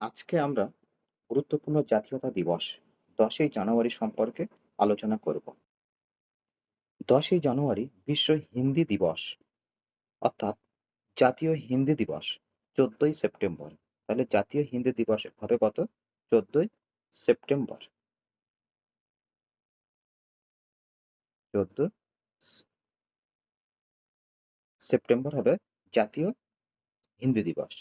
আজকে আমরা গুরুত্বপূর্ণ জাতীয়তা দিবস দশই জানুয়ারি সম্পর্কে আলোচনা করব। দশই জানুয়ারি বিশ্ব হিন্দি দিবস, অর্থাৎ জাতীয় হিন্দি দিবস, চোদ্দই সেপ্টেম্বর। তাহলে জাতীয় হিন্দি দিবস হবে কত? চোদ্দই সেপ্টেম্বর। চোদ্দ সেপ্টেম্বর হবে জাতীয় হিন্দি দিবস।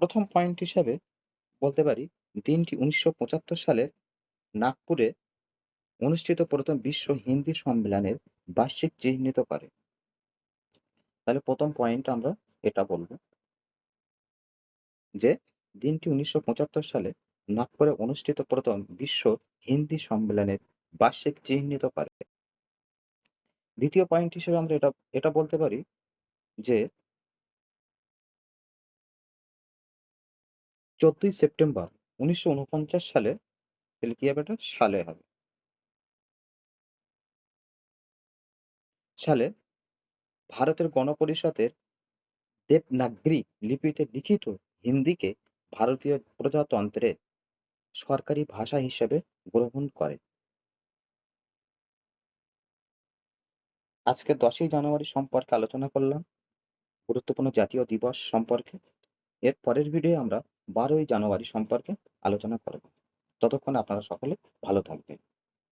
প্রথম পয়েন্ট হিসাবে বলতে পারি, দিনটি উনিশশো পঁচাত্তর সালে নাগপুরে অনুষ্ঠিত প্রথম বিশ্ব হিন্দি সম্মেলনের বার্ষিক চিহ্নিত করে। তাহলে প্রথম পয়েন্ট আমরা এটা বলব যে, দিনটি উনিশশো পঁচাত্তর সালে নাগপুরে অনুষ্ঠিত প্রথম বিশ্ব হিন্দি সম্মেলনের বার্ষিক চিহ্নিত করে। দ্বিতীয় পয়েন্ট হিসেবে আমরা এটা এটা বলতে পারি যে চোদ্দই সেপ্টেম্বর উনিশশো উনপঞ্চাশ সালে কি হবে এটা সালে হবে। সালে ভারতের গণপরিষদের দেবনাগরী লিপিতে লিখিত হিন্দিকে ভারতীয় প্রজাতন্ত্রের সরকারি ভাষা হিসেবে গ্রহণ করে। আজকে দশই জানুয়ারি সম্পর্কে আলোচনা করলাম। গুরুত্বপূর্ণ জাতীয় দিবস সম্পর্কে। এর পরের ভিডিও আমরা বারোই জানুয়ারি সম্পর্কে আলোচনা করব ততক্ষণ আপনারা সকলে ভালো থাকবেন।